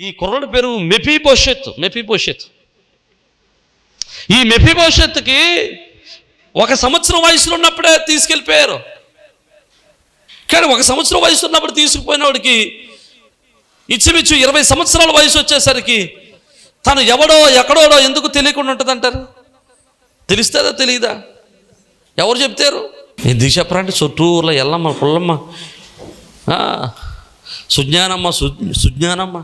ఈ కుర్రడు పేరు మెఫీ భవిష్యత్ మెఫీ భవిష్యత్ ఈ మెఫీ భవిష్యత్తుకి ఒక సంవత్సరం వయసులో ఉన్నప్పుడే తీసుకెళ్ళిపోయారు. కానీ ఒక సంవత్సరం వయసు ఉన్నప్పుడు తీసుకుపోయిన వాడికి ఇచ్చిమిచ్చు ఇరవై సంవత్సరాల వయసు వచ్చేసరికి తను ఎవడో ఎక్కడోడో ఎందుకు తెలియకుండా ఉంటుందంటారు? తెలుస్తుందా తెలియదా ఎవరు చెప్తారు? ఎందుకు చెప్పరంటే చుట్టూరులో ఎల్లమ్మ పుల్లమ్మ. సుజ్ఞానమ్మ సు సుజ్ఞానమ్మ.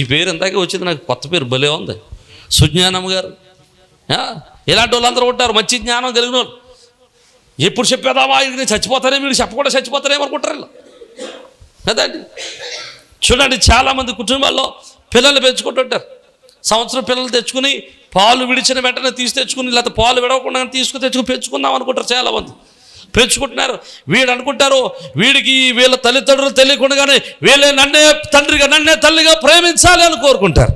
ఈ పేరు ఇందాకే వచ్చింది నాకు కొత్త పేరు భలే ఉంది. సుజ్ఞానమ్మ గారు. ఇలాంటి వాళ్ళందరూ ఉంటారు మంచి జ్ఞానం కలిగిన వాళ్ళు. ఎప్పుడు చెప్పేదామా ఇది చచ్చిపోతారే మీరు వీడు చెప్పకుండా చచ్చిపోతారేమో అనుకుంటారు వీళ్ళు. కదండి చూడండి చాలామంది కుటుంబాల్లో పిల్లలు పెంచుకుంటుంటారు సంవత్సరం పిల్లలు తెచ్చుకుని పాలు విడిచిన వెంటనే తీసి తెచ్చుకుని లేకపోతే పాలు విడవకుండా తీసుకుని తెచ్చుకుని పెంచుకుందాం అనుకుంటారు చాలామంది. పెంచుకుంటున్నారు. వీడు అనుకుంటారు వీడికి వీళ్ళ తల్లిదండ్రులు తెలియకుండానే వీళ్ళే నన్నే తండ్రిగా నన్నే తల్లిగా ప్రేమించాలి అని కోరుకుంటారు.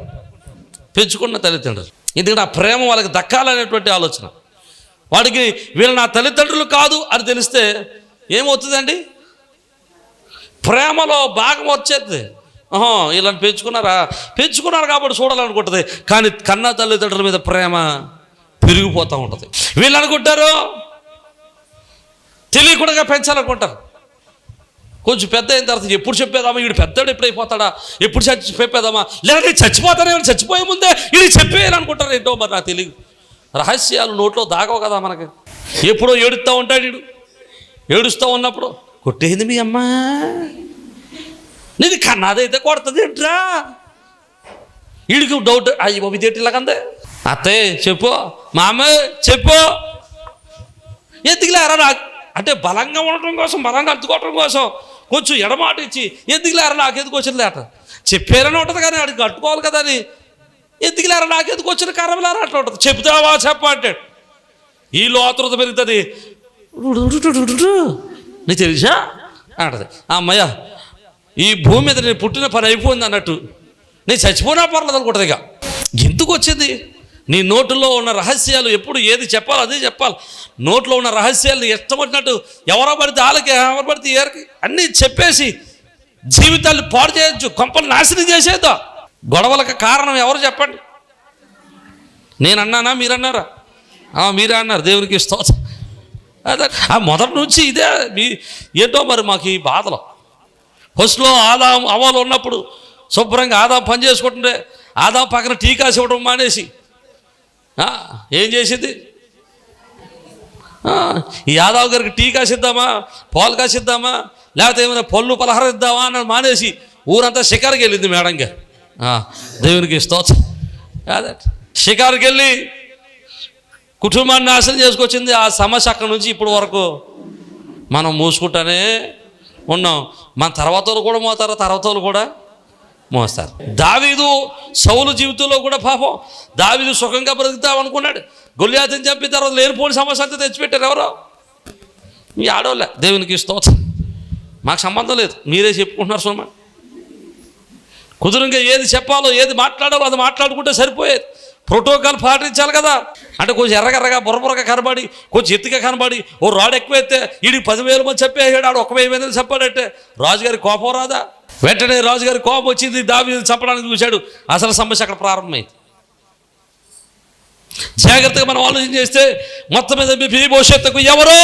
పెంచుకున్న తల్లిదండ్రులు. ఎందుకంటే ఆ ప్రేమ వాళ్ళకి దక్కాలనేటువంటి ఆలోచన. వాడికి వీళ్ళు నా తల్లిదండ్రులు కాదు అని తెలిస్తే ఏమవుతుందండి? ప్రేమలో భాగం వచ్చేది. వీళ్ళని పెంచుకున్నారా? పెంచుకున్నారు కాబట్టి చూడాలనుకుంటుంది. కానీ కన్న తల్లిదండ్రుల మీద ప్రేమ పెరిగిపోతూ ఉంటుంది. వీళ్ళు అనుకుంటారు తెలియకుండా పెంచాలనుకుంటారు. కొంచెం పెద్ద అయిన తర్వాత ఎప్పుడు చెప్పేదామా? వీడు పెద్దడు ఎప్పుడు అయిపోతాడా ఎప్పుడు చచ్చి చెప్పేదామా? లేదంటే చచ్చిపోతానే చచ్చిపోయే ముందే ఇది చెప్పేయాలనుకుంటారు. ఏంటో మరి నాకు తెలియదు రహస్యాలు నోట్లో దాగవు కదా మనకి. ఎప్పుడో ఏడుస్తూ ఉంటాడు వీడు ఏడుస్తూ ఉన్నప్పుడు కొట్టేది మీ అమ్మ. నీది కన్నాదైతే కొడుతుంది ఏంట్రా? వీడికి డౌట్ అయ్యి బాబు ఇదేంటి ఇలాగందే అత్తయ్య చెప్పు. మా అమ్మ చెప్పు. ఎందుకులేరా నాకు? అంటే బలంగా ఉండటం కోసం బలంగా అత్తుకోవటం కోసం కొంచెం ఎడమాట ఇచ్చి ఎందుకులేరా నాకు ఎందుకు వచ్చింది లేట? చెప్పారని ఉంటుంది కానీ అడిగి కట్టుకోవాలి కదా అని. ఎందుకులేరా నాకు ఎందుకు వచ్చిన కర్రలేరా అట్లా ఉంటుంది. చెప్తావా చెప్ప అంటాడు ఈ లోతృత పెరుగుతుంది. నీకు తెలుసా? అంటది. అమ్మయ్య ఈ భూమి మీద నేను పుట్టిన పని అయిపోయింది అన్నట్టు. నేను చచ్చిపోయినా పర్లేదు అనుకుంటుంది ఇక. ఎందుకు వచ్చింది? నీ నోటులో ఉన్న రహస్యాలు ఎప్పుడు ఏది చెప్పాలో అదే చెప్పాలి. నోట్లో ఉన్న రహస్యాలు ఇష్టపడినట్టు ఎవరో పడితే వాళ్ళకి ఎవరు పడితే ఎవరికి అన్నీ చెప్పేసి జీవితాలు పాడు చేయొచ్చు కొంపలు నాశనం చేసేద్దా? గొడవలకు కారణం ఎవరు చెప్పండి? నేను అన్నానా మీరన్నారా మీరే అన్నారు దేవునికి స్తోత్రం. అదే ఆ మొదటి నుంచి ఇదే మీ ఏంటో మరి మాకు ఈ బాధలు. ఫస్ట్లో ఆదాం అవాలు ఉన్నప్పుడు శుభ్రంగా ఆదాం పని చేసుకుంటుంటే ఆదాం పక్కన టీ కాసి ఇవ్వడం మానేసి ఏం చేసింది? ఈ యాదవ్ గారికి టీ కాసిద్దామా? పాలు కాసిద్దామా? లేకపోతే ఏమైనా పళ్ళు పలహారం ఇద్దామా? అని మానేసి ఊరంతా షికారుకి వెళ్ళింది మేడం గారు. దేవునికి స్తోత్రం. అదే షికారుకి వెళ్ళి కుటుంబాన్ని నాశనం చేసుకొచ్చింది. ఆ సమస్య అక్కడి నుంచి ఇప్పటి వరకు మనం మూసుకుంటానే ఉన్నాం. మన తర్వాత వాళ్ళు కూడా మోతారు? తర్వాత వాళ్ళు కూడా మోస్తారు. దావీదు సౌలు జీవితంలో కూడా పాపం. దావీదు సుఖంగా బ్రతుకుతాం అనుకున్నాడు. గొల్లియాతని చంపిన తర్వాత లేనిపోని సమస్య అంతా తెచ్చిపెట్టారు ఎవరో? మీ ఆడవాళ్ళ దేవునికి స్తోత్రం. మాకు సంబంధం లేదు. మీరే చెప్పుకుంటున్నారు సోమ. కుదురంగా ఏది చెప్పాలో ఏది మాట్లాడాలో అది మాట్లాడుకుంటే సరిపోయేది. ప్రోటోకాల్ పాటించాలి కదా. అంటే కొంచెం ఎర్రగెర్రగా బుర్రబుర్రగా కనబడి కొంచెం ఎత్తుగా కనబడి ఓ రాడు ఎక్కువ ఎత్తే పదివేలు పదివేల మంది చెప్పేసాడు ఆడు ఒక వెయ్యి మంది చెప్పాడంటే రాజుగారి కోపం రాదా? వెంటనే రాజుగారి కోపం వచ్చింది దావి చెప్పడానికి చూశాడు. అసలు సమస్య అక్కడ ప్రారంభమైంది. జాగ్రత్తగా మనం ఆలోచన చేస్తే మొత్తం మీద మీ భవిష్యత్తుకు ఎవరో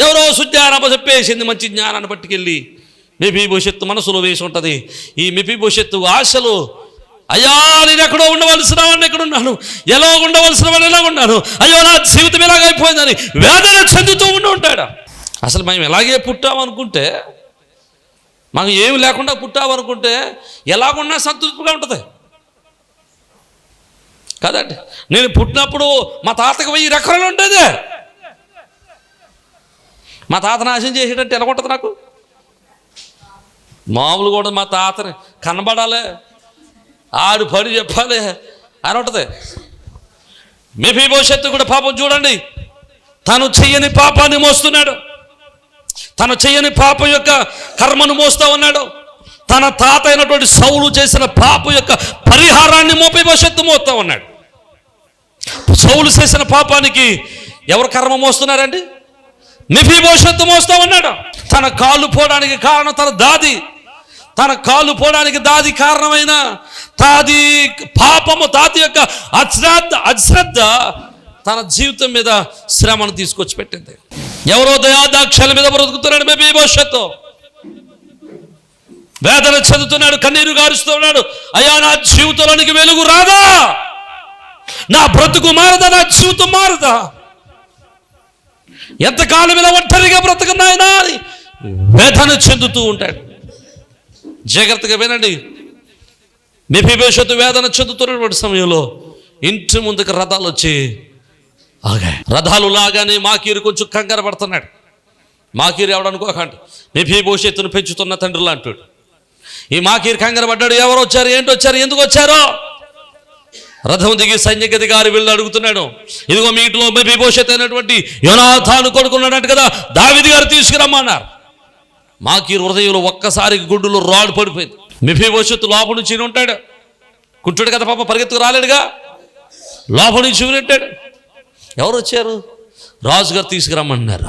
ఎవరో సుజ్ఞానమ చెప్పేసింది మంచి జ్ఞానాన్ని పట్టుకెళ్ళి. మీ భవిష్యత్తు మనసులో వేసి ఉంటుంది. ఈ మిపి భవిష్యత్తు ఆశలు అయ్యా నేను ఎక్కడో ఉండవలసిన వాడిని ఎక్కడ ఉన్నాను. ఎలా ఉండవలసిన వాడిని ఎలా ఉన్నాను? అయ్యో నా జీవితం ఎలాగైపోయిందని వేదన చెందుతూ ఉండి ఉంటాడు. అసలు మేము ఎలాగే పుట్టామనుకుంటే మాకు ఏమి లేకుండా పుట్టామనుకుంటే ఎలాగున్నా సంతృప్తిగా ఉంటుంది. కదండి నేను పుట్టినప్పుడు మా తాతకి వెయ్యి రకాలు ఉండేది. మా తాత నాశనం చేసేటట్టు ఎలా ఉంటుంది నాకు? మామూలు కూడా మా తాతని కనబడాలి. ఆడు పని చెప్పాలి. అని ఉంటుంది. మెఫీ భవిష్యత్తు కూడా పాపం చూడండి. తను చెయ్యని పాపాన్ని మోస్తున్నాడు. తను చెయ్యని పాపం యొక్క కర్మను మోస్తా ఉన్నాడు. తన తాత అయినటువంటి సౌలు చేసిన పాపం యొక్క పరిహారాన్ని మోపే భవిష్యత్తు మోస్తూ ఉన్నాడు. సౌలు చేసిన పాపానికి ఎవరు కర్మ మోస్తున్నారండి? నిఫీ భవిష్యత్తు మోస్తా ఉన్నాడు. తన కాలు పోవడానికి కారణం తన దాది. తన కాలు పోవడానికి దాది కారణమైన తాది పాపము తాతి యొక్క అశ్రద్ధ అశ్రద్ధ తన జీవితం మీద శ్రమను తీసుకొచ్చి పెట్టింది. ఎవరో దయాదాక్షల మీద బ్రతుకుతున్నాడు మేబీ భవిష్యత్తు. వేదన చదువుతున్నాడు కన్నీరు గారుస్తున్నాడు. అయ్యా నా జీవితంలోనికి వెలుగు రాదా? నా బ్రతుకు మారదా? నా జీవితం మారదా? ఎంతకాలం ఇలా ఒంటరిగా బ్రతకన్నాయనా అని వేదన చెందుతూ ఉంటాడు. జాగ్రత్తగా వినండి. మెఫీ వేదన చెందుతున్నటువంటి సమయంలో ఇంటి ముందుకు రథాలు వచ్చి ఆగాయి రథాలు లాగానే మాకీరు కొంచెం కంగారు పడుతున్నాడు. మాకీరు ఎవడనుకోకండి మెఫీ భవిష్యత్తును పెంచుతున్న తండ్రిలా అంటాడు ఈ మాకీరు కంగారు పడ్డాడు. ఎవరు వచ్చారు? ఏంటి వచ్చారు? ఎందుకు వచ్చారో? రథం దిగి సైన్యగధికారి వెళ్ళి అడుగుతున్నాడు. ఇదిగో మీ ఇంట్లో మెఫీ భవిష్యత్ అయినటువంటి యోనాథాను కొడుకున్నాడంట కదా. దావిది గారు తీసుకురమ్మన్నారు. మాకి హృదయంలో ఒక్కసారి గుడ్డులో రాడు పడిపోయింది. మిఫీ భవిష్యత్తు లోపల నుంచి ఉంటాడు. కుంటాడు కదా పాప పరిగెత్తుకు రాలేడుగా? లోపల నుంచి ఈయన ఉంటాడు. ఎవరు వచ్చారు? రాజుగారు తీసుకురమ్మన్నారు?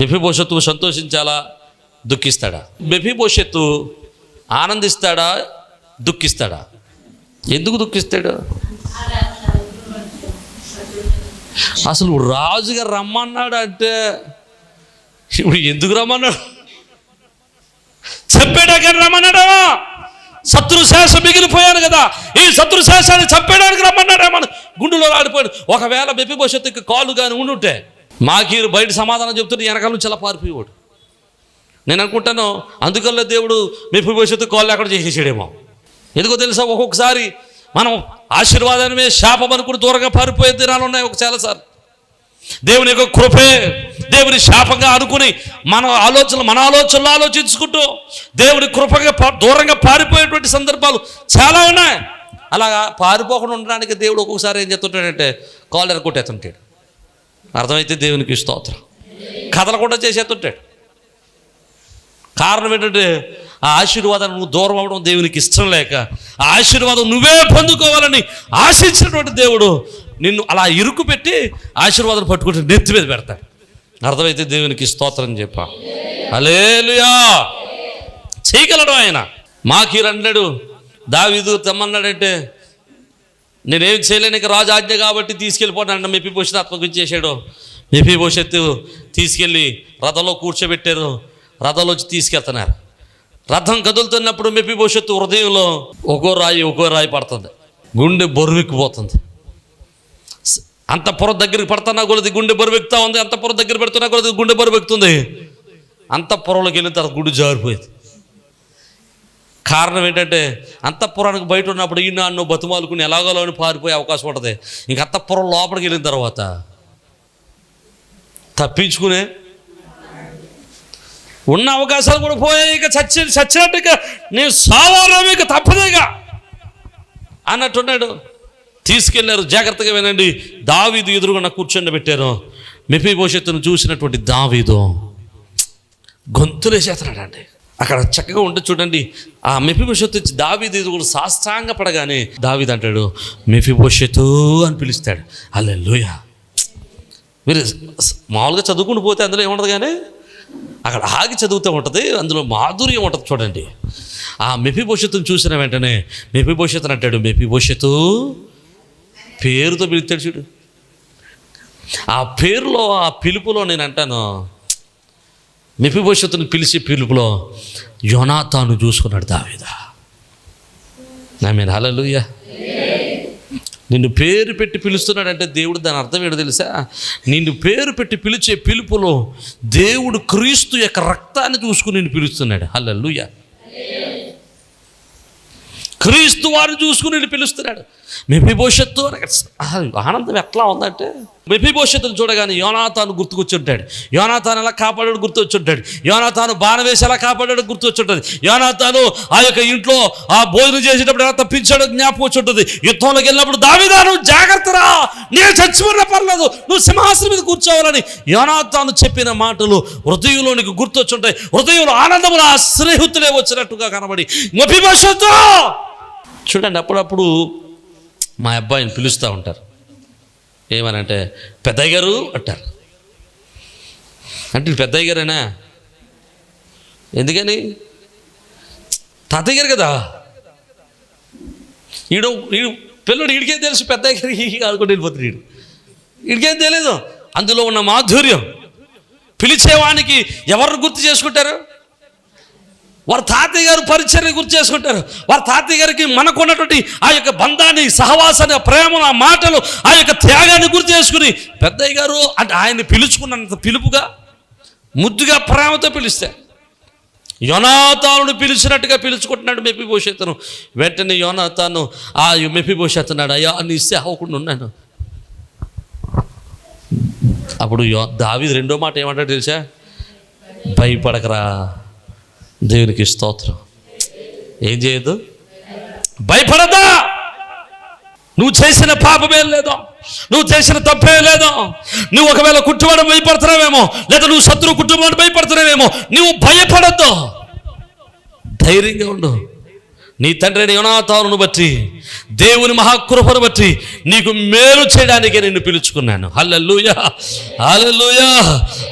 మిఫీ భవిష్యత్తు సంతోషించాలా? దుఃఖిస్తాడా? మిఫీ భవిష్యత్తు ఆనందిస్తాడా? దుఃఖిస్తాడా? ఎందుకు దుఃఖిస్తాడు? అసలు రాజుగారు రమ్మన్నాడు అంటే ఇప్పుడు ఎందుకు రమ్మన్నాడు? చెప్పేటానికి రమ్మన్నాడేమో? శత్రు శేష మిగిలిపోయాను కదా. ఈ శత్రు శేషాన్ని చంపేయడానికి రమ్మన్నాడేమో గుండెలో ఆడిపోయాడు. ఒకవేళ బెప్పి భవిష్యత్తుకి కాలు కానీ ఉండుంటే మాకీరు బయట సమాధానం చెప్తుంటే వెనకాల నుంచి అలా పారిపోయేవాడు. నేను అనుకుంటాను అందుకల్ల దేవుడు మెప్పి భవిష్యత్తు కాళ్ళు ఎక్కడ చేసేసాడేమో. ఎందుకో తెలుసా ఒక్కొక్కసారి మనం ఆశీర్వాదాన్ని శాపం అనుకుని దూరంగా పారిపోయే దినాలు ఉన్నాయి ఒక చాలాసార్లు దేవుని యొక్క కృపే దేవుని శాపంగా అనుకుని మన ఆలోచనలు మన ఆలోచనలు ఆలోచించుకుంటూ దేవుని కృపగా దూరంగా పారిపోయేటువంటి సందర్భాలు చాలా ఉన్నాయి. అలాగా పారిపోకుండా ఉండడానికి దేవుడు ఒక్కొక్కసారి ఏం చెప్తుంటాడంటే కాలు ఎరగొట్టేస్తుంటాడు. అర్థమైతే దేవునికి స్తోత్రం. కదలకుండా చేసేస్తుంటాడు. కారణం ఏంటంటే ఆ ఆశీర్వాదం నువ్వు దూరం అవ్వడం దేవునికి ఇష్టం లేక ఆ ఆశీర్వాదం నువ్వే పొందుకోవాలని ఆశించినటువంటి దేవుడు నిన్ను అలా ఇరుకు పెట్టి ఆశీర్వాదం పట్టుకుంటే నెత్తి మీద పెడతాడు. అర్థమైతే దేవునికి స్తోత్రం చెప్పా. అలేలుయా చేయగలడు ఆయన. మాకి అన్నాడు దావీదు తెమ్మన్నాడంటే నేనేం చేయలేను రాజు ఆజ్ఞ కాబట్టి తీసుకెళ్ళిపోతాను మెప్పి భవిష్యత్తు చేశాడు? మెప్పి భవిష్యత్తు తీసుకెళ్ళి రథంలో కూర్చోబెట్టారు. రథంలో వచ్చి తీసుకెళ్తున్నారు. రథం కదులుతున్నప్పుడు మెప్పి భవిష్యత్తు హృదయంలో ఒక్కో రాయి ఒక్కో రాయి పడుతుంది. గుండె బొరువెక్కిపోతుంది అంత పొర దగ్గరికి పడుతున్నా కొలది గుండె బరువెక్కుతా ఉంది? అంత పొర దగ్గర పెడుతున్నా కొలది గుండె బరువెక్కుతుంది అంత పొరలోకి వెళ్ళిన తర్వాత గుండె జారిపోయింది. కారణం ఏంటంటే అంతఃపురానికి బయట ఉన్నప్పుడు ఈ నన్ను బతుమాలుకుని ఎలాగోలో అని పారిపోయే అవకాశం ఉంటుంది. ఇంక అంతఃపురం లోపలికి వెళ్ళిన తర్వాత తప్పించుకునే ఉన్న అవకాశాలు కూడా పోయాయి. ఇక చచ్చి చచ్చినట్టుగా నేను సాధారణ ఇక తప్పదేగా అన్నట్టున్నాడు తీసుకెళ్ళారు. జాగ్రత్తగా వినండి. దావీదు ఎదురుగా కూర్చొని పెట్టారు. మెపి భవిష్యత్తును చూసినటువంటి దావీదు గొంతులేసేస్తున్నాడు అండి అక్కడ చక్కగా ఉంటే చూడండి. ఆ మెఫి భవిష్యత్తు దావీది కూడా సాష్టాంగ పడగానే దావీది అంటాడు మెఫి భవిష్యత్తు అని పిలుస్తాడు. అల్లెలుయ మీరు మామూలుగా చదువుకుంటూ పోతే అందులో ఏముండదు కానీ? అక్కడ ఆగి చదువుతూ ఉంటుంది అందులో మాధుర్యం ఉంటుంది చూడండి. ఆ మెఫి భవిష్యత్తును చూసిన వెంటనే మెఫి భవిష్యత్తు అంటాడు మెఫి భవిష్యత్తు పేరుతో పిలుస్తాడు చూడు. ఆ పేరులో ఆ పిలుపులో నేను అంటాను మెఫిభవిష్యత్తును పిలిచి పిలుపులో యోనాతాను చూసుకున్నాడు దావేదా. నా మీద హలలుయ నిన్ను పేరు పెట్టి పిలుస్తున్నాడంటే దేవుడు దాని అర్థం ఏంటో తెలుసా? నిన్ను పేరు పెట్టి పిలిచే పిలుపులో దేవుడు క్రీస్తు యొక్క రక్తాన్ని చూసుకుని నిన్ను పిలుస్తున్నాడు. హల్లెలూయా. క్రీస్తు వారిని చూసుకుని నిన్ను పిలుస్తున్నాడు. మెపి భవిష్యత్తు ఆనందం ఎట్లా ఉందంటే మెపి భవిష్యత్తును చూడగానే యోనాతాను గుర్తుకొచ్చుంటాడు. యోనాతాను ఎలా కాపాడాడు గుర్తొచ్చుంటాడు యోనాతాను బాణవేసి ఎలా కాపాడాడు గుర్తొచ్చుంటుంది యోనాతాను ఆ యొక్క ఇంట్లో ఆ భోజనం చేసేటప్పుడు ఎలా తప్పించాడో జ్ఞాపకం వచ్చుంటుంది. యుద్ధంలోకి వెళ్ళినప్పుడు దావిదాను జాగ్రత్తరా నేను చచ్చిపోయిన పర్లేదు. నువ్వు సింహాసనం మీద కూర్చోవాలని. యోనాతాను చెప్పిన మాటలు హృదయంలోనికి గుర్తొచ్చుంటాయి. హృదయంలో ఆనందములు ఆ స్నేహితులే వచ్చినట్టుగా కనబడి మెపి భవిష్యత్తు చూడండి అప్పుడప్పుడు మా అబ్బాయిని పిలుస్తూ ఉంటారు. ఏమనంటే పెద్దయ్య గారు అంటారు. అంటే పెద్దయ్య గారేనా? ఎందుకని? తాతయ్య గారు కదా. ఈడు ఈడు పిల్లడు ఇడికేం తెలుసు? పెద్దయ్య గారికి ఆడుకుంటూ వెళ్ళిపోతుంది ఈడు. ఇడికేం తెలియదు అందులో ఉన్న మాధుర్యం. పిలిచేవానికి ఎవరు గుర్తు చేసుకుంటారు? వారి తాతయ్య గారు పరిచర్య గుర్తు చేసుకుంటారు. వారి తాతయ్య గారికి మనకు ఉన్నటువంటి ఆ యొక్క బంధాన్ని సహవాసాన్ని ఆ ప్రేమను ఆ మాటలు ఆ యొక్క త్యాగాన్ని గుర్తు చేసుకుని పెద్దయ్య గారు అంటే ఆయన్ని పిలుచుకున్నంత పిలుపుగా ముద్దుగా ప్రేమతో పిలిస్తే యోనాతాను పిలిచినట్టుగా పిలుచుకుంటున్నాడు మెప్పి వెంటనే యోనాతాను ఆ మెప్పి అయ్యా అని ఇస్తే అవ్వకుండా ఉన్నాను. అప్పుడు యో దావిది రెండో మాట ఏమంటాడు తెలుసా? భయపడకరా దేవునికి స్తోత్రం. ఏం చేయదు భయపడదా నువ్వు చేసిన పాపమే లేదో. నువ్వు చేసిన తప్పే లేదో. నువ్వు ఒకవేళ కుట్టుబడి భయపడుతున్నావేమో లేదా నువ్వు శత్రువు కుటుంబాన్ని భయపడుతున్నావేమో నువ్వు భయపడద్దు. ధైర్యంగా ఉండు. నీ తండ్రిని యోనాతాను బట్టి దేవుని మహాకృపను బట్టి నీకు మేలు చేయడానికే నిన్ను పిలుచుకున్నాను. హల్లెలూయా హల్లెలూయా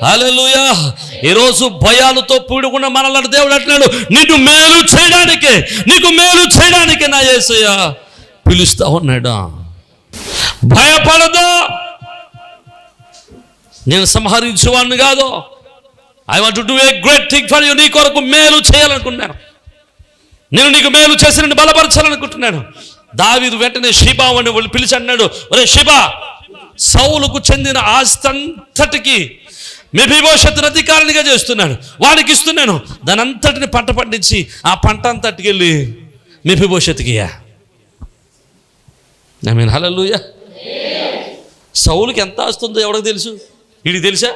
హల్లెలూయా. ఈరోజు భయాలతో పూడుకున్న మనల్ని దేవుడు అంటున్నాడు నిన్ను మేలు చేయడానికే నీకు మేలు చేయడానికే నా యేసయ్య పిలుస్తా ఉన్నాడు? భయపడదు? నేను సంహరించేవాడిని కాదు. I want to do a great thing for you నీ కొరకు మేలు చేయాలనుకున్నాను. నేను నీకు మేలు చేసి నిన్ను బలపరచాలనుకుంటున్నాను. దావీదు వెంటనే షిబా అని వాళ్ళు పిలిచి అన్నాడు ఒరే షిబా సౌలుకు చెందిన ఆస్తంతటికి మెభిభవిష్యత్తును అధికారినిగా చేస్తున్నాను వాడికి ఇస్తున్నాను. దాని అంతటిని పంట పండించి ఆ పంట అంతటికి వెళ్ళి మెభిభవిష్యత్తుకి ఐ మీన్ హలలుయ సౌలుకి ఎంత ఆస్తుందో ఎవరికి తెలుసు? వీడికి తెలుసా?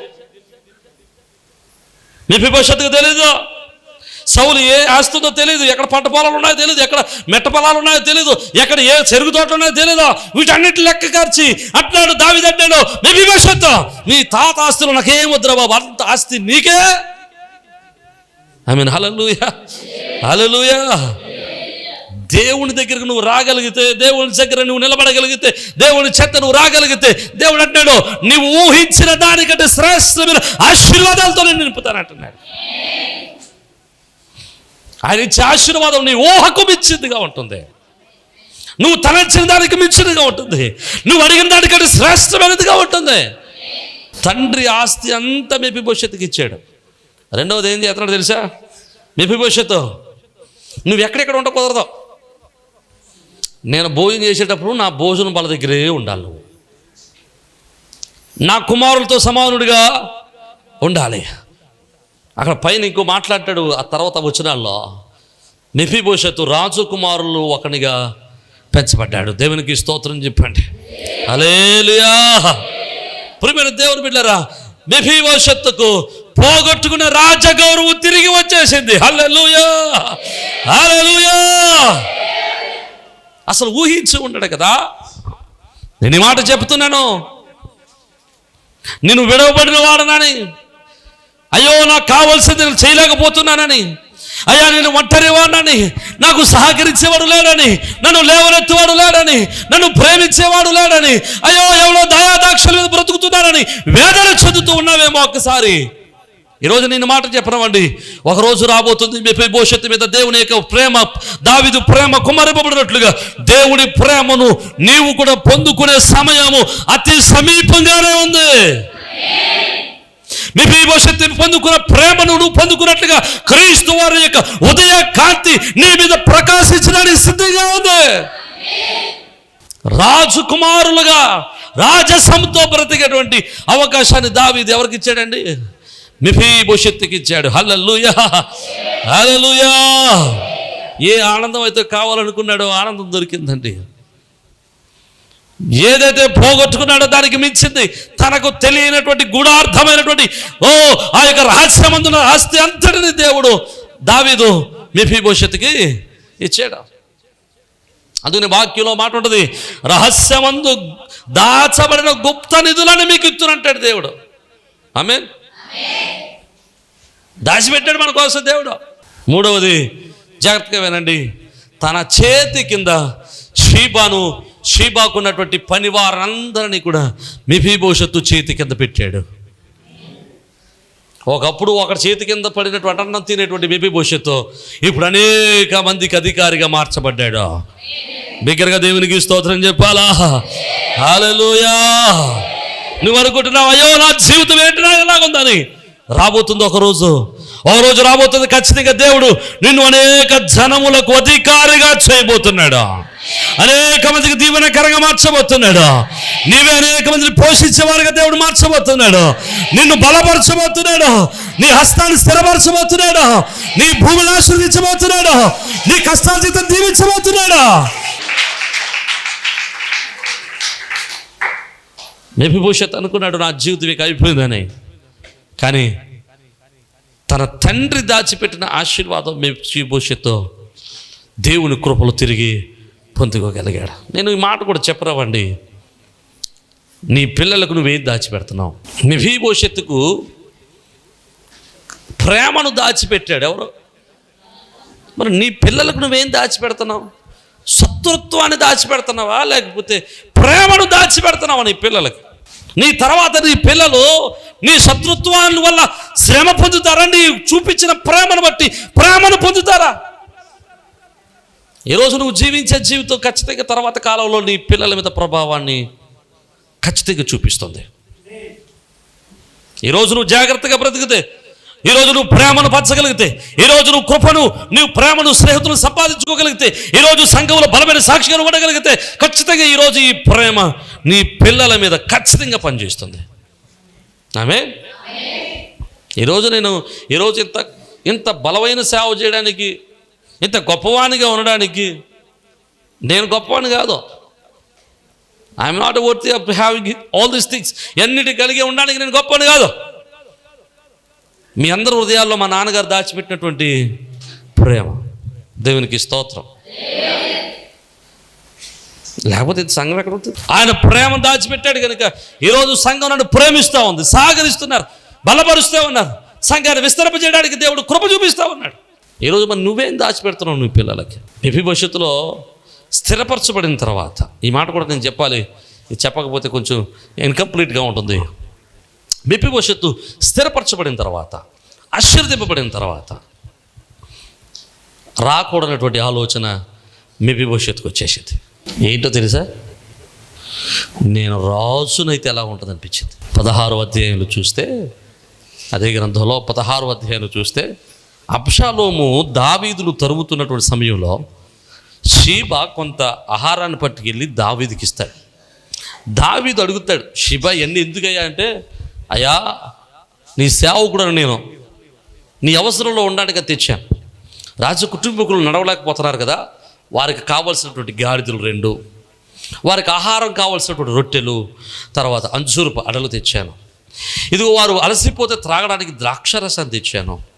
మెభిభవిష్యత్తుకు తెలీదు. సౌలు ఏ ఆస్తుందో తెలియదు ఎక్కడ పంట పొలాలు ఉన్నాయో తెలియదు ఎక్కడ మెట్ట పొలాలు ఉన్నాయో తెలియదు ఎక్కడ ఏ చెరుగు తోటలు ఉన్నాయో తెలియదు వీటన్నిటి లెక్క కార్చి అంటున్నాడు దావిదంటాడు మీ నీ తాత ఆస్తులు నాకేం వద్దురా బాబు? అంత ఆస్తి నీకే. ఐ మీన్ హలలుయా హలలుయా దేవుని దగ్గరకు నువ్వు రాగలిగితే దేవుని దగ్గర నువ్వు నిలబడగలిగితే దేవుని చెత్త నువ్వు రాగలిగితే దేవుడు అంటాడు నీవు ఊహించిన దానికంటే శ్రేష్టమైన ఆశీర్వాదాలతో నేను నింపుతానంటున్నాడు. ఆయన ఇచ్చే ఆశీర్వాదం నీ ఊహకు మించిందిగా ఉంటుంది. నువ్వు తలంచిన దానికి మించినదిగా ఉంటుంది. నువ్వు అడిగిన దానికంటే శ్రేష్టమైనదిగా ఉంటుంది. తండ్రి ఆస్తి అంతా మెపి భవిష్యత్తుకి ఇచ్చాడు. రెండవది ఏంది చేస్తున్నాడు తెలుసా? మెపి భవిష్యత్తు నువ్వు ఎక్కడెక్కడ ఉండ కుదరదు. నేను భోజనం చేసేటప్పుడు నా భోజనం వాళ్ళ దగ్గరే ఉండాలి నువ్వు. నా కుమారులతో సమానుడిగా ఉండాలి. అక్కడ పైన ఇంకో మాట్లాడతాడు ఆ తర్వాత వచ్చినాల్లో నిఫిభూషత్తు రాజు కుమారులు ఒకనిగా పెంచబడ్డాడు. దేవునికి స్తోత్రం చెప్పండి. అలేలుయా ప్రియమైన దేవుని బిడ్డరా భవిష్యత్తుకు పోగొట్టుకున్న రాజగౌరవం తిరిగి వచ్చేసింది. హల్లెలూయా! హల్లెలూయా! అసలు ఊహించి ఉండడు కదా. నేను ఈ మాట చెప్తున్నాను. నేను విడవబడిన వాడనని అయ్యో నాకు కావాల్సింది నేను చేయలేకపోతున్నానని. అయ్యా నేను ఒంటరి వాడినని నాకు సహకరించేవాడు లేడని. నన్ను లేవనెత్తేవాడు లేడని. నన్ను ప్రేమించేవాడు లేడని. అయ్యో ఎవరో దయాదాక్షల మీద బ్రతుకుతున్నానని వేదన చెందుతూ ఉన్నావేమో ఒక్కసారి. ఈరోజు నేను మాట చెప్పనవండి. ఒకరోజు రాబోతుంది మీ భవిష్యత్తు మీద దేవుని యొక్క ప్రేమ దావిదు ప్రేమ కుమరింపబడినట్లుగా దేవుని ప్రేమను నీవు కూడా పొందుకునే సమయము అతి సమీపంగానే ఉంది. మీ భవిష్యత్తు పొందుకున్న ప్రేమను నువ్వు పొందుకున్నట్లుగా క్రీస్తు వారి యొక్క ఉదయ కాంతి నీ మీద ప్రకాశించడానికి సిద్ధంగా ఉంది. రాజకుమారులుగా రాజసంతో బ్రతికేటువంటి అవకాశాన్ని దావీది ఎవరికి ఇచ్చాడండి? మిఫీ ఇచ్చాడు. హల్లెలూయా! హల్లెలూయా! ఏ ఆనందం అయితే కావాలనుకున్నాడో ఆనందం దొరికిందండి. ఏదైతే పోగొట్టుకున్నాడో దానికి మించింది తనకు తెలియనటువంటి గూఢార్థమైనటువంటి ఓ ఆ యొక్క రహస్యమందున ఆస్తి అంతటిని దేవుడు దావీదు మెఫీభవిష్యత్తుకి ఇచ్చాడు. అందుకని వాక్యంలో మాట ఉంటుంది రహస్యమందు దాచబడిన గుప్త నిధులను మీకు ఇస్తునంటాడు దేవుడు. ఆమె దాచిపెట్టాడు మన కోసం దేవుడు. మూడవది జాగ్రత్తగా వినండి తన చేతి కింద షీబాను షీబాకున్నటువంటి పని వారందరినీ కూడా మిఫీభవిష్యత్తు చేతి కింద పెట్టాడు. ఒకప్పుడు ఒకటి చేతి కింద పడినటువంటి అన్నం తినేటువంటి మిఫీభవిష్యత్తు ఇప్పుడు అనేక మందికి అధికారిగా మార్చబడ్డాడు. బిగ్గరగా దేవునికి స్తోత్రం చెప్పాలా? హల్లెలూయా! నువ్వు అనుకుంటున్నావు అయ్యో నా జీవితం ఏంటి ఎలాగుందని రాబోతుంది ఒకరోజు ఒక రోజు రాబోతుంది ఖచ్చితంగా దేవుడు నిన్ను అనేక జనములకు అధికారిగా చేయబోతున్నాడు. అనేక మందికి దీవెనకరంగా మార్చబోతున్నాడు. నీవే అనేక మందిని పోషించేవారుగా దేవుడు మార్చబోతున్నాడు. నిన్ను బలపరచబోతున్నాడు. నీ హస్తాన్ని స్థిరపరచబోతున్నాడు. నీ భూమిని ఆశీర్దించబోతున్నాడు నీ కష్టార్జితం దీవించబోతున్నాడు. మెఫిభూషత్ అనుకున్నాడు నా జీవితం ఇక అయిపోయిందని. కానీ తన తండ్రి దాచిపెట్టిన ఆశీర్వాదం మెఫిభూషత్తో దేవుని కృపలు తిరిగి పొందుకోగలిగాడు. నేను ఈ మాట కూడా చెప్పరావండి. నీ పిల్లలకు నువ్వేం దాచిపెడుతున్నావు? మెఫీభవిష్యత్తుకు ప్రేమను దాచిపెట్టాడు ఎవరు? మరి నీ పిల్లలకు నువ్వేం దాచిపెడుతున్నావు? శత్రుత్వాన్ని దాచిపెడుతున్నావా? లేకపోతే ప్రేమను దాచిపెడుతున్నావా నీ పిల్లలకు? నీ తర్వాత నీ పిల్లలు నీ శత్రుత్వాన్ని వల్ల శ్రమ పొందుతారా? నీ చూపించిన ప్రేమను బట్టి ప్రేమను పొందుతారా? ఈరోజు నువ్వు జీవించే జీవితం ఖచ్చితంగా తర్వాత కాలంలో నీ పిల్లల మీద ప్రభావాన్ని ఖచ్చితంగా చూపిస్తుంది. ఈరోజు నువ్వు జాగ్రత్తగా బ్రతికితే ఈరోజు నువ్వు ప్రేమను పంచగలిగితే ఈరోజు నువ్వు కృపను నువ్వు ప్రేమను స్నేహితులు సంపాదించుకోగలిగితే ఈరోజు సంఘంలో బలమైన సాక్షిగా ఉండగలిగితే ఖచ్చితంగా ఈరోజు ఈ ప్రేమ నీ పిల్లల మీద ఖచ్చితంగా పనిచేస్తుంది. ఆమె ఈరోజు నేను ఈరోజు ఇంత ఇంత బలమైన సేవ చేయడానికి ఇంత గొప్పవానిగా ఉండడానికి నేను గొప్పవాని కాదు. I'm not worth of having all these things ఎన్నిటి కలిగి ఉండడానికి నేను గొప్పని కాదు. మీ అందరి హృదయాల్లో మా నాన్నగారు దాచిపెట్టినటువంటి ప్రేమ. దేవునికి స్తోత్రం. లేకపోతే ఇది సంఘం ఎక్కడ ఉంటుంది? ఆయన ప్రేమ దాచిపెట్టాడు కనుక ఈరోజు సంఘం నన్ను ప్రేమిస్తూ ఉంది సాగరిస్తున్నారు బలపరుస్తూ ఉన్నారు. సంఘాన్ని విస్తరింపజేయడానికి దేవుడు కృప చూపిస్తూ ఉన్నాడు. ఈరోజు మరి నువ్వేం దాచిపెడుతున్నావు నువ్వు పిల్లలకి? ఎపి భవిష్యత్తులో స్థిరపరచబడిన తర్వాత ఈ మాట కూడా నేను చెప్పాలి. ఇది చెప్పకపోతే కొంచెం ఇన్కంప్లీట్గా ఉంటుంది. మెప్పి భవిష్యత్తు స్థిరపరచబడిన తర్వాత ఆశీర్దింపబడిన తర్వాత రాకూడనటువంటి ఆలోచన మెప్పి భవిష్యత్తుకు వచ్చేసింది. ఏంటో తెలుసా? నేను రాజునైతే ఎలా ఉంటుంది అనిపించింది పదహారు అధ్యాయంలో చూస్తే అదే గ్రంథంలో పదహారు అధ్యాయంలో చూస్తే అబ్షాలోము దావీదులు తరుముతున్నటువంటి సమయంలో షీబ కొంత ఆహారాన్ని పట్టుకెళ్ళి దావీదికి ఇస్తాడు. దావీదు అడుగుతాడు షిబ ఎన్ని ఎందుకయ్యా? అంటే అయ్యా నీ సేవకుడను నేను. నీ అవసరంలో ఉండడానికి తెచ్చాను. రాజు కుటుంబీకులు నడవలేకపోతున్నారు కదా వారికి కావలసినటువంటి గాడిదలు రెండు వారికి ఆహారం కావలసినటువంటి రొట్టెలు తర్వాత అంజూరపు అడలు తెచ్చాను. ఇదిగో వారు అలసిపోతే త్రాగడానికి ద్రాక్షరసాన్ని తెచ్చాను.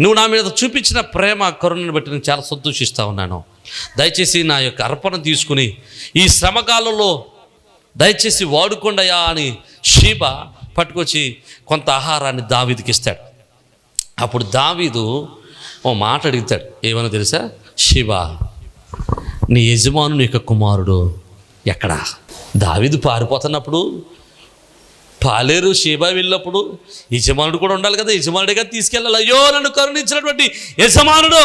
నువ్వు నా మీద చూపించిన ప్రేమ కరుణను బట్టి నేను చాలా సంతోషిస్తూ ఉన్నాను. దయచేసి నా యొక్క అర్పణ తీసుకుని ఈ శ్రమకాలంలో దయచేసి వాడుకోండయా అని షీబ పట్టుకొచ్చి కొంత ఆహారాన్ని దావీదుకి ఇస్తాడు. అప్పుడు దావీదు ఓ మాట అడుగుతాడు. ఏమైనా తెలుసా? శివ నీ యజమానుని యొక్క కుమారుడు ఎక్కడా? దావీదు పారిపోతున్నప్పుడు పాలేరు షీబా వెళ్ళినప్పుడు యజమానుడు కూడా ఉండాలి కదా యజమానుడిగా తీసుకెళ్ళాలి. అయ్యో నన్ను కరుణించినటువంటి యజమానుడు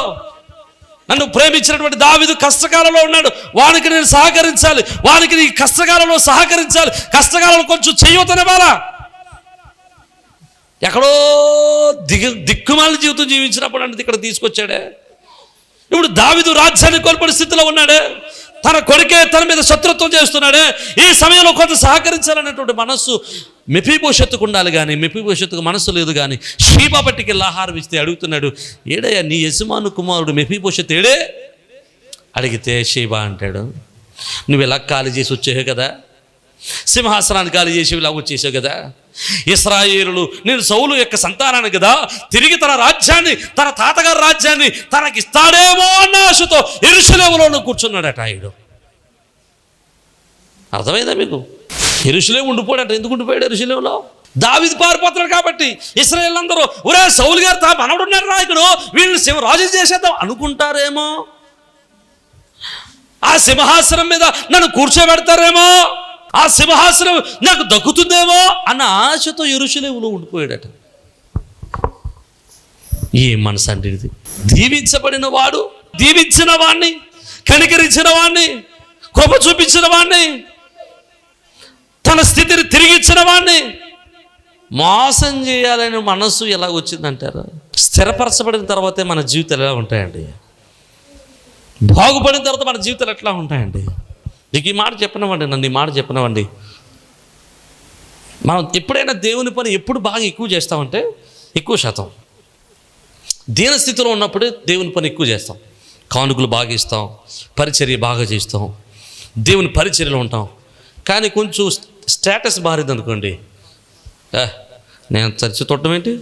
నన్ను ప్రేమించినటువంటి దావిదు కష్టకాలంలో ఉన్నాడు. వానికి నేను సహకరించాలి వానికి నీ కష్టకాలంలో సహకరించాలి కష్టకాలంలో కొంచెం చెయ్యతనివ్వాలా ఎక్కడో దిగు దిక్కుమాల జీవితం జీవించినప్పుడు అంటే ఇక్కడ తీసుకొచ్చాడే. ఇప్పుడు దావిదు రాజ్యాన్ని కోల్పడి స్థితిలో ఉన్నాడే. తన కొడుకే తన మీద శత్రుత్వం చేస్తున్నాడే. ఈ సమయంలో కొంత సహకరించాలనేటువంటి మనస్సు మెపీభవిష్యత్తుకు ఉండాలి కానీ మెపీభవిష్యత్తుకు మనస్సు లేదు కానీ షీబా పట్టికి ఆహారం ఇస్తే అడుగుతున్నాడు ఏడయ్యా నీ యజమాను కుమారుడు మెపి ఏడే? అడిగితే షీబా అంటాడు నువ్వు ఇలా ఖాళీ చేసి వచ్చావు కదా? సింహాసనాన్ని ఖాళీ చేసి ఇలా వచ్చేసావు కదా? ఇస్రాయేలులు నేను సౌలు యొక్క సంతానాన్ని కదా తిరిగి తన రాజ్యాన్ని తన తాతగారి రాజ్యాన్ని తనకి ఇస్తాడేమో అన్న ఆశతో ఎరుసలేములో కూర్చున్నాడట ఆయన. అర్థమైందా మీకు? ఎరుసలే ఉండిపోయాడట. ఎందుకు ఉండిపోయాడు ఎరుసలేములో దావిది పారిపోతున్నాడు కాబట్టి ఇస్రాయేల్ అందరూ ఒరే సౌలు గారు తా మనవడున్నారు నాయకుడు వీళ్ళని సింహ రాజు చేసేద్దాం అనుకుంటారేమో? ఆ సింహాసనం మీద నన్ను కూర్చోబెడతారేమో? ఆ సింహాసనం నాకు దక్కుతుందేమో అన్న ఆశతో ఎరుసలేములో ఉండిపోయాడట. ఏ మనసు అంటే ఇది? దీవించబడిన వాడు దీవించిన వాణ్ణి కనికరించిన వాణ్ణి కృప చూపించిన వాణ్ణి తన స్థితిని తిరిగిచ్చిన వాణ్ణి. మోసం చేయాలని మనస్సు ఎలా వచ్చిందంటారు? స్థిరపరచబడిన తర్వాతే మన జీవితాలు ఎలా ఉంటాయండి? బాగుపడిన తర్వాత మన జీవితాలు ఎట్లా ఉంటాయండి? నీకు ఈ మాట చెప్పనివ్వండి నన్ను ఈ మాట చెప్పనివ్వండి. మనం ఎప్పుడైనా దేవుని పని ఎప్పుడు బాగా ఎక్కువ చేస్తామంటే ఎక్కువ శాతం. దీన స్థితిలో ఉన్నప్పుడే దేవుని పని ఎక్కువ చేస్తాం. కానుకలు బాగా ఇస్తాం పరిచర్య బాగా చేస్తాం దేవుని పరిచర్యలో ఉంటాం. కానీ కొంచెం స్టేటస్ మారింది అనుకోండి. నేను చర్చి తొట్టం ఏంటి?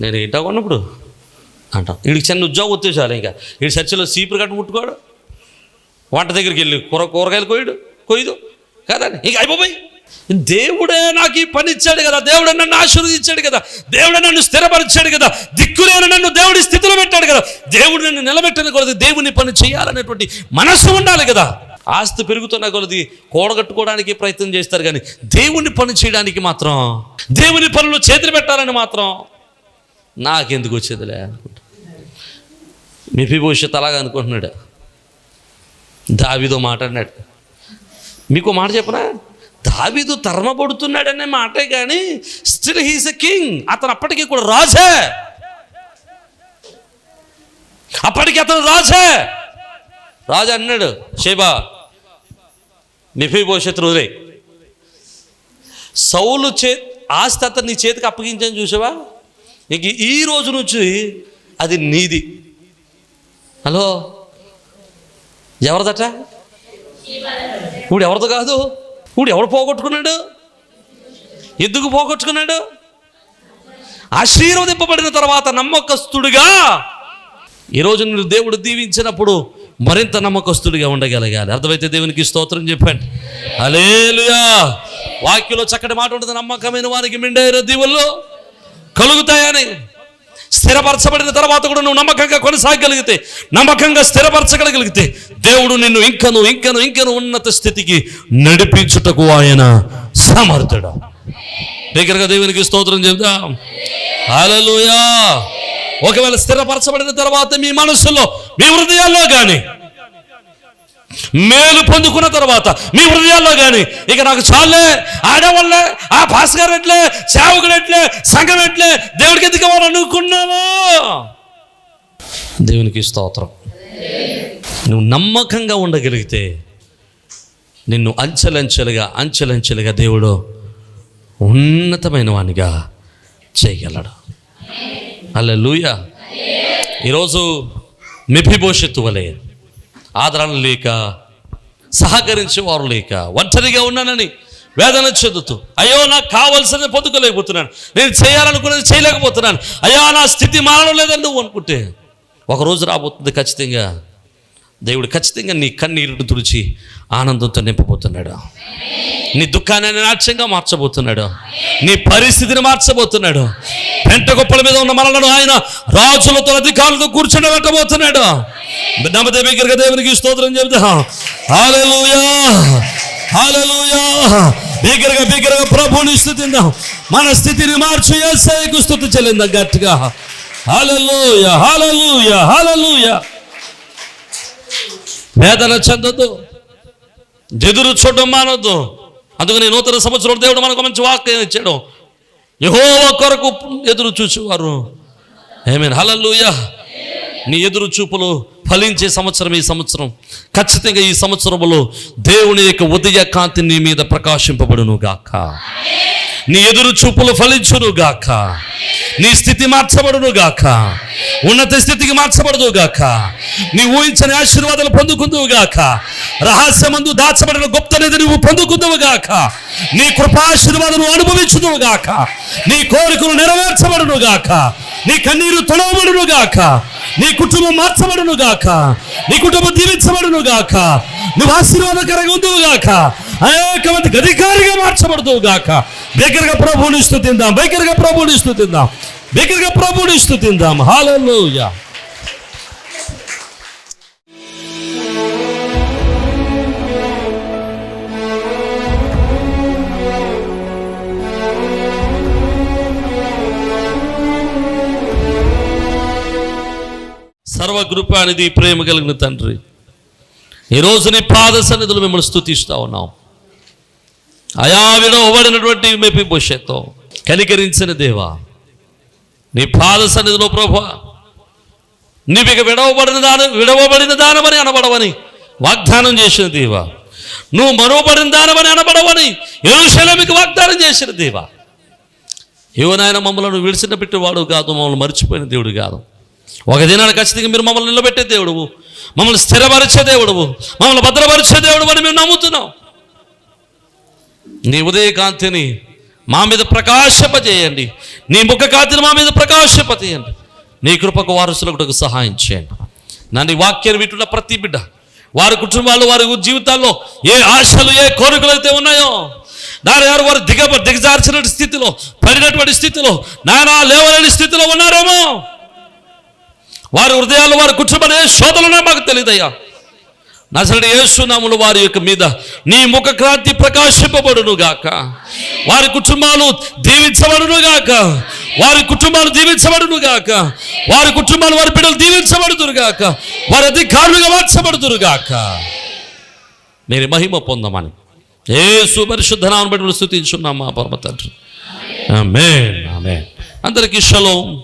నేను ఏంటో కొన్నప్పుడు అంటాం. వీడికి చిన్న ఉద్యోగం వచ్చేసాలి ఇంకా. వీడి చర్చిలో సీపర్ కట్ట ముట్టుకోడు వంట దగ్గరికి వెళ్ళి. కూర కూరగాయలు కోయడు కొయ్యదు. కదండి. ఇంక అయిపోయి దేవుడే నాకు ఈ పని ఇచ్చాడు కదా. దేవుడే నన్ను ఆశీర్వదించాడు కదా. దేవుడే నన్ను స్థిరపరిచాడు కదా. దిక్కులేని నన్ను దేవుడి స్థితిలో పెట్టాడు కదా. దేవుడు నన్ను నిలబెట్టిన కొలది దేవుని పని చేయాలనేటువంటి మనస్సు ఉండాలి కదా. ఆస్తి పెరుగుతున్న కొలది కూడగట్టుకోవడానికి ప్రయత్నం చేస్తారు కానీ దేవుని పని చేయడానికి మాత్రం దేవుని పనులు చేతులు పెట్టాలని మాత్రం నాకెందుకు వచ్చేదిలే అనుకుంటా. మిపి అలాగా అనుకుంటున్నాడు. దావిదో మాట అన్నాడు. మీకు మాట చెప్పనా? దావిదు తరమబడుతున్నాడనే మాటే కానీ స్టిల్ హీస్ ఎ కింగ్ అతను అప్పటికి కూడా రాజే. అప్పటికి అతను రాజే. రాజు అన్నాడు షేబా నిఫీ భవిష్యత్తు వదిలే సౌలు చే ఆస్తి అతను నీ చేతికి అప్పగించని చూసావా? నీకు ఈ రోజు నుంచి అది నీది. హలో? ఎవరిదట? ఇప్పుడు ఎవరిది కాదు? ఇప్పుడు ఎవడు పోగొట్టుకున్నాడు? ఎందుకు పోగొట్టుకున్నాడు? ఆశీర్వదింపబడిన తర్వాత నమ్మకస్తుడిగా ఈరోజు నువ్వు దేవుడు దీవించినప్పుడు మరింత నమ్మకస్తుడిగా ఉండగలగాలి. అర్థమైతే దేవునికి స్తోత్రం చెప్పండి. అలేలుయా వాక్యలో చక్కటి మాట ఉంటుంది. నమ్మకమైన వారికి మిండైన దీవుల్లో కలుగుతాయని. స్థిరపరచబడిన తర్వాత కూడా నువ్వు నమ్మకంగా కొనసాగగలిగితే నమ్మకంగా స్థిరపరచగలిగితే దేవుడు నిన్ను ఇంకను ఇంకను ఇంకను ఉన్నత స్థితికి నడిపించుటకు ఆయన సమర్థుడు. దగ్గరగా దేవునికి స్తోత్రం చెబుదాం. హల్లెలూయా. ఒకవేళ స్థిరపరచబడిన తర్వాత మీ మనసులో మీ హృదయాల్లో కానీ మేలు పొందుకున్న తర్వాత మీ హృదయాల్లో కానీ ఇక నాకు చాలే ఆడవాళ్ళే ఆ భాస్కర్ ఎట్లే సేవకులు ఎట్లే సంఘం ఎట్లే దేవుడికి ఎదుకోవాలనుకున్నావా అనుకున్నావా దేవునికి స్తోత్రం. నువ్వు నమ్మకంగా ఉండగలిగితే నిన్ను అంచెలంచెలుగా అంచెలంచెలుగా దేవుడు ఉన్నతమైన వానిగా చేయగలడు. అలా లూయ ఈరోజు మిఫిభవిష్యత్తు వలే ఆదరణ లేక సహకరించేవారు లేక ఒంటరిగా ఉన్నానని వేదన చెందుతూ అయ్యో నాకు కావాల్సింది పొందుకోలేకపోతున్నాను. నేను చేయాలనుకున్నది చేయలేకపోతున్నాను. అయ్యా నా స్థితి మారడం లేదని నువ్వు అనుకుంటే ఒక రోజు రాబోతుంది ఖచ్చితంగా. దేవుడు ఖచ్చితంగా నీ కన్నీరును తుడిచి ఆనందంతో నింపబోతున్నాడు. నీ దుఃఖాన్ని నాట్యంగా మార్చబోతున్నాడు. నీ పరిస్థితిని మార్చబోతున్నాడు. పెంట గొప్పల మీద ఉన్న మనలను ఆయన రాజులతో అధికారులతో కూర్చొని పెట్టబోతున్నాడు నమ్మదే దగ్గరగా దేవునికి స్తోత్రం చెబుతా. హాలూయా హాలూయా బిగ్గరగా బిగ్గరగా ప్రభుని స్థుతిందాం. మన స్థితిని మార్చి ఏసైకు స్థుతి చెల్లిందాం గట్టిగా. హాలూయ హాలూయ హాలూయ వేదన చెందొద్దు. ఎదురు చూడడం మానొద్దు. అందుకని నూతన సంవత్సరం దేవుడు మనకు మంచి వాక్యం ఇచ్చాడు. యహోవ కొరకు ఎదురు చూసేవారు ఏమేన్ హలల్లుయా నీ ఎదురు చూపులు ఫలించే సంవత్సరం ఈ సంవత్సరం. ఖచ్చితంగా ఈ సంవత్సరంలో దేవుని యొక్క ఉదయ కాంతి నీ మీద ప్రకాశింపబడును గాక. నీ ఎదురు చూపులు ఫలించును గాక. నీ స్థితి మార్చబడును గాక. ఉన్నత స్థితికి మార్చబడదు గాక. నీ ఊహించని ఆశీర్వాదాలు పొందుకుందువు గాక. రహస్యమందు దాచబడిన గొప్ప నిధి నువ్వు పొందుకుందువు గాక. నీ కృపాశీర్వాదం అనుభవించుదువు గాక. నీ కోరికలు నెరవేర్చబడును గాక. నీ కన్నీరు తొడవబడును గాక. నీ కుటుంబం మార్చబడును గాక. నీ కుటుంబం దీవించబడును గాక. నువ్వు ఆశీర్వాదకరంగా ఉందువు గాక అనేక మందికి అధికారిగా మార్చబడుతువు గాక. దగ్గరగా ప్రభువుని స్థుతిందాం దగ్గరగా ప్రభువుని స్థుతిందాం దగ్గరగా ప్రభువుని స్థుతిందాం. హాలూయా అనేది ప్రేమ కలిగిన తండ్రి ఈరోజు నీ పాద సన్నిధులు మిమ్మల్ని స్థుతిస్తా ఉన్నాం. అయా విడవబడినటువంటి మెపి భవిష్యత్తు కనికరించిన దేవా నీ పాద సన్నిధిలో ప్రభా నీవు విడవబడిన దాన విడవబడిన దానమని అనబడవని వాగ్దానం చేసిన దేవా. నువ్వు మరోబడిన దానమని అనబడవని ఎరుశలమికి వాగ్దానం చేసిన దేవా. యువనాయన మమ్మల్ని విడిచిన పెట్టేవాడు కాదు మమ్మల్ని మర్చిపోయిన దేవుడు కాదు. ఒక దినాన్ని ఖచ్చితంగా మీరు మమ్మల్ని నిలబెట్టే దేవుడువు. మమ్మల్ని స్థిరపరిచే దేవుడువు. మమ్మల్ని భద్రపరిచే దేవుడు అని మేము నమ్ముతున్నాం. నీ ఉదయకాంతిని మా మీద ప్రకాశింపజేయండి. నీ ముఖ కాంతిని మా మీద ప్రకాశింపజేయండి. నీ కృపకు వారసులకు సహాయం చేయండి. నన్ను వాక్యాన్ని వింటున్న ప్రతి బిడ్డ వారి కుటుంబాలు వారి జీవితాల్లో ఏ ఆశలు ఏ కోరికలు అయితే ఉన్నాయో నాన్న గారు వారు దిగ దిగజార్చిన స్థితిలో పడినటువంటి స్థితిలో నాయన లేవలేని స్థితిలో ఉన్నారేమో? వారి హృదయాలు వారి కుటుంబాలు ఏ శోధనలో మాకు తెలియదయ్యా. నసడి యేసునాములు వారి యొక్క మీద నీ ముఖ క్రాంతి ప్రకాశింపబడును గాక వారి కుటుంబాలు దీవించబడును గాక వారి కుటుంబాలు దీవించబడును గాక వారి కుటుంబాలు వారి బిడ్డలు దీవించబడుతురు గాక వారి అధికారులుగా మార్చబడుతురు గాక మీరు మహిమ పొందమని ఏ సుపరిశుద్ధనాన్ని బట్టి స్థుతించున్నాం మా పరమ తండ్రి. అందరికీ షలోం.